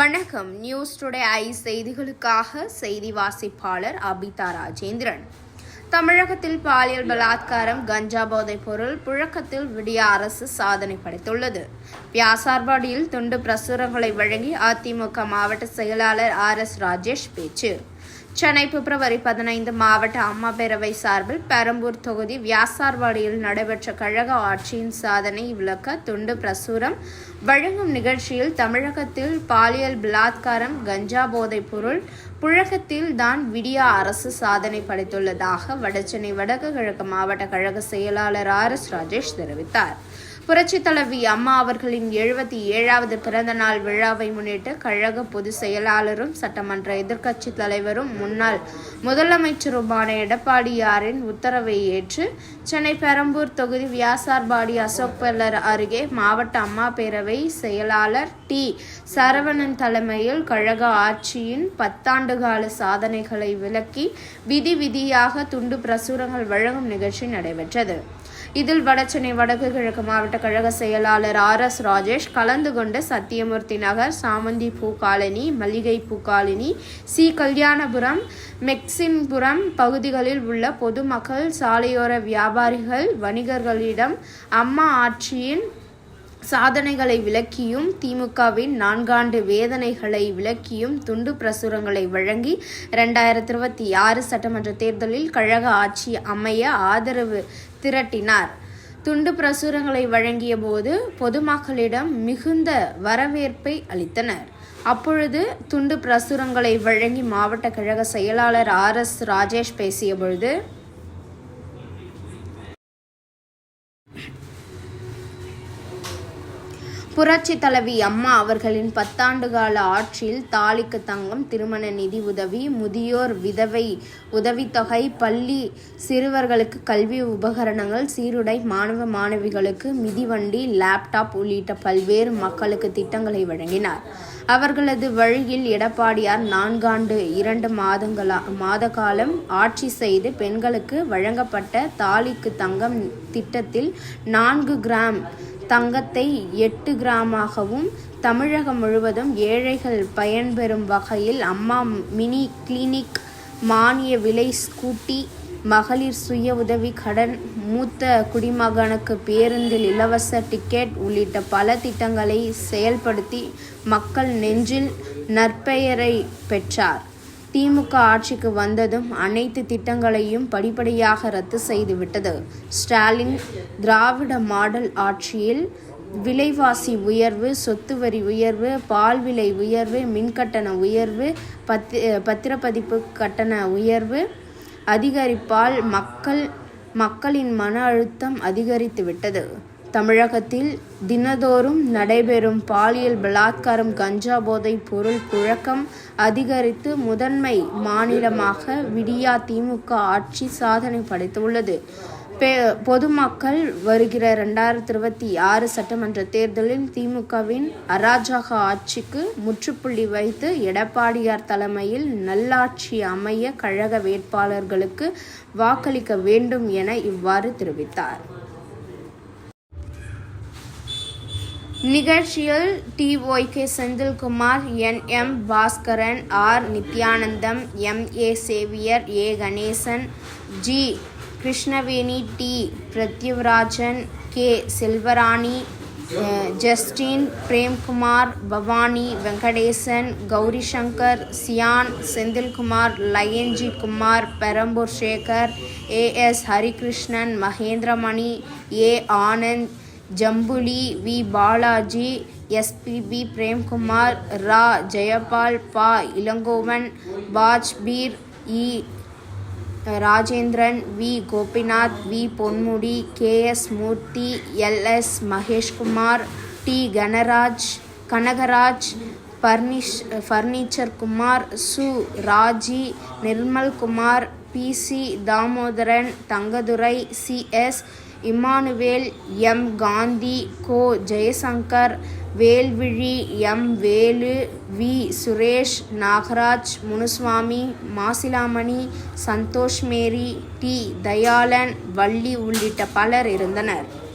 வணக்கம். News today I செய்திகளுக்காக செய்தி வாசிப்பாளர் அபிதா ராஜேந்திரன். தமிழகத்தில் பாலியல் பலாத்காரம் கஞ்சா போதைப் பொருள் புழக்கத்தில் விடிய அரசு சாதனை படைத்துள்ளது. வியாசார்பாடியில் துண்டு பிரசுரங்களை வழங்கி அதிமுக மாவட்ட செயலாளர் ஆர் எஸ் ராஜேஷ் பேச்சு. சென்னை பிப்ரவரி பதினைந்து மாவட்ட அம்மா பேரவை சார்பில் பெரம்பூர் தொகுதி வியாசார்வாடியில் நடைபெற்ற கழக ஆட்சியின் சாதனை விளக்க துண்டு பிரசுரம் வழங்கும் நிகழ்ச்சியில் தமிழகத்தில் பாலியல் பலாத்காரம் கஞ்சா போதைப் பொருள் புழக்கத்தில் தான் விடியா அரசு சாதனை படைத்துள்ளதாக வடசென்னை வடக்கு கிழக்கு மாவட்ட கழக செயலாளர் ஆர் எஸ் ராஜேஷ் தெரிவித்தார். புரட்சி தலைவி அம்மா அவர்களின் எழுபத்தி ஏழாவது பிறந்த நாள் விழாவை முன்னிட்டு கழக பொதுச் செயலாளரும் சட்டமன்ற எதிர்க்கட்சித் தலைவரும் முன்னாள் முதலமைச்சருமான எடப்பாடியாரின் உத்தரவை ஏற்று சென்னை பெரம்பூர் தொகுதி வியாசார்பாடி அசோக் பெல்லர் அருகே மாவட்ட அம்மா பேரவை செயலாளர் டி. சரவணன் தலைமையில் கழக ஆட்சியின் பத்தாண்டுகால சாதனைகளை விளக்கி விதி விதியாக துண்டு பிரசுரங்கள் வழங்கும் நிகழ்ச்சி நடைபெற்றது. இதில் வடசென்னை வடக்கு கிழக்கு மாவட்ட கழக செயலாளர் ஆர் எஸ் ராஜேஷ் கலந்து கொண்டு சத்தியமூர்த்தி நகர் சாமந்தி பூ காலனி மல்லிகை பூ காலனி சி கல்யாணபுரம் மெக்சின்புரம் பகுதிகளில் உள்ள பொதுமக்கள் சாலையோர வியாபாரிகள் வணிகர்களிடம் அம்மா ஆட்சியின் சாதனைகளை விளக்கியும் திமுகவின் நான்காண்டு வேதனைகளை விளக்கியும் துண்டு பிரசுரங்களை வழங்கி இரண்டாயிரத்தி இருபத்தி ஆறு சட்டமன்ற தேர்தலில் கழக ஆட்சி அமைய ஆதரவு திரட்டினார். துண்டு பிரசுரங்களை வழங்கிய போது பொதுமக்களிடம் மிகுந்த வரவேற்பை அளித்தனர். அப்பொழுது துண்டு பிரசுரங்களை வழங்கி மாவட்ட கழக செயலாளர் ஆர் எஸ் ராஜேஷ் பேசிய பொழுது புரட்சி தலைவி அம்மா அவர்களின் பத்தாண்டுகால ஆட்சியில் தாலிக்கு தங்கம் திருமண நிதி உதவி முதியோர் விதவை உதவித்தொகை பள்ளி சிறுவர்களுக்கு கல்வி உபகரணங்கள் சீருடை மாணவ மாணவிகளுக்கு மிதிவண்டி லேப்டாப் உள்ளிட்ட பல்வேறு மக்களுக்கு திட்டங்களை வழங்கினார். அவர்களது வழியில் எடப்பாடியார் நான்காண்டு இரண்டு மாதங்களா மாத காலம் ஆட்சி செய்து பெண்களுக்கு வழங்கப்பட்ட தாலிக்கு தங்கம் திட்டத்தில் நான்கு கிராம் தங்கத்தை எட்டு கிராமாகவும் தமிழகம் முழுவதும் ஏழைகள் பயன்பெறும் வகையில் அம்மா மினி கிளினிக் மானிய விலை ஸ்கூட்டி மகளிர் சுய உதவி கடன் மூத்த குடிமகனுக்கு பேருந்தில் இலவச டிக்கெட் உள்ளிட்ட பல திட்டங்களை செயல்படுத்தி மக்கள் நெஞ்சில் நற்பெயரை பெற்றார். திமுக ஆட்சிக்கு வந்ததும் அனைத்து திட்டங்களையும் படிப்படியாக ரத்து செய்துவிட்டது ஸ்டாலின் திராவிட மாடல் ஆட்சியில் விலைவாசி உயர்வு சொத்து வரி உயர்வு பால் விலை உயர்வு மின்கட்டண உயர்வு பத் பத்திரப்பதிப்பு கட்டண உயர்வு அதிகரிப்பால் மக்கள் மக்களின் மன அழுத்தம் அதிகரித்துவிட்டது தமிழகத்தில் தினதோறும் நடைபெறும் பாலியல் பலாத்காரம் கஞ்சா போதை பொருள் புழக்கம் அதிகரித்து முதன்மை மாநிலமாக விடியா திமுக ஆட்சி சாதனை படைத்துள்ளது. பொதுமக்கள் வருகிற ரெண்டாயிரத்தி இருபத்தி ஆறு சட்டமன்ற தேர்தலில் திமுகவின் அராஜக ஆட்சிக்கு முற்றுப்புள்ளி வைத்து எடப்பாடியார் தலைமையில் நல்லாட்சி அமைய கழக வேட்பாளர்களுக்கு வாக்களிக்க வேண்டும் என இவ்வாறு தெரிவித்தார். நிகழ்ச்சியில் T Y K Senthilkumar N M Baskaran R Nithyanandam M A Xavier A Ganesan G Krishnaveni T Prathyuvarajan K Selvarani Justin Premkumar Bhavani Venkatesan Gowri Shankar Chiyaan Senthilkumar Lion G Kumar Perambur Sekar A S Harikrishnan Mahendramani A Anand Jambuli V Balaji SPB Premkumar Ra Jayapal Pa Ilangovan Vajbeer E Rajendran V Gopinath V Ponmudi K S Murthy L S Maheshkumar T Ganaraj Kanagaraj furnish furniture Kumar Su Raji Nirmalkumar P C Damodaran Thangadurai C S Emmanuel M. Gandhi Ko. Jayashankar Velvizhi M. Velu V. Suresh Nagaraj Munusamy Masilamani Santhosh Mary T. Dayalan Valli உள்ளிட்ட பலர் இருந்தனர்.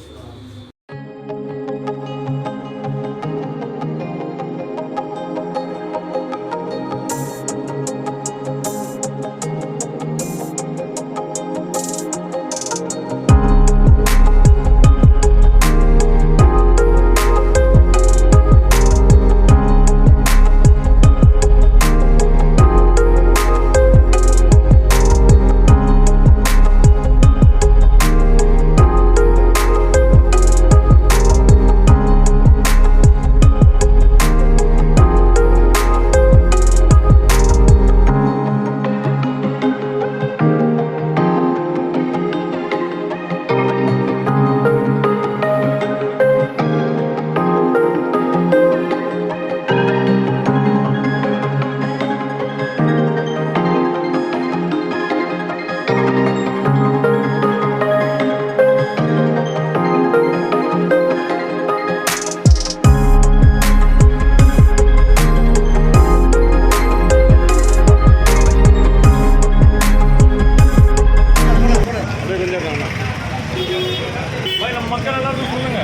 நம்ம மக்கள் எல்லாருக்கும் சொல்லுங்க.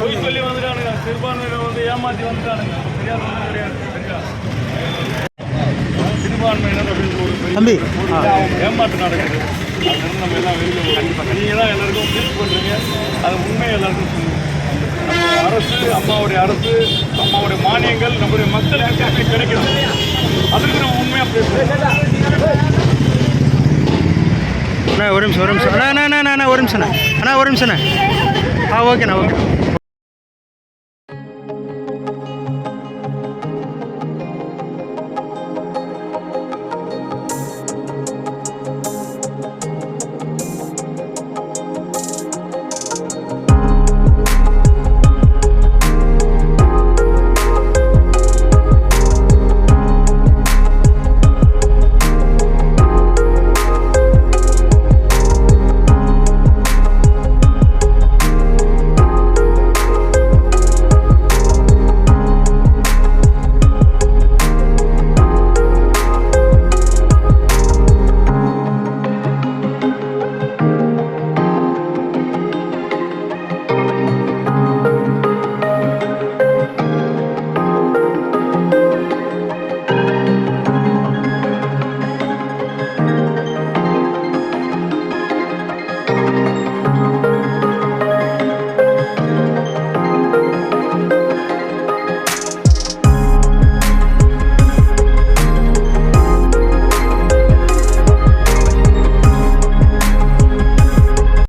பொய் சொல்லி வந்துட்டானுங்க. சிறுபான்மையினர் வந்து ஏமாத்தி வந்துட்டானுங்க. தெரியாது கிடையாது? சிறுபான்மையினர் அப்படின்னு ஒரு ஏமாற்றம் நடக்குது அதுலேருந்து நம்ம எல்லாம் வெளியில் கண்டிப்பாக நீங்கள் தான் எல்லாருக்கும் ஃபீல் பண்ணுறீங்க அது உண்மை எல்லாருக்கும் நம்ம அரசு அம்மாவுடைய அரசு அம்மாவுடைய மானியங்கள் நம்முடைய மக்களுக்கு திருப்பி கிடைக்கணும். அதுக்கு நம்ம உண்மையாக பேசுகிறோம் அண்ணா ஒரு நிமிஷம் ஒரு நிமிஷம். அண்ணா அண்ணா அண்ணா அண்ணா ஒரு நிமிஷம் அண்ணா. ஒரு நிமிஷம் ஆ ஓகேண்ணா ஓகே.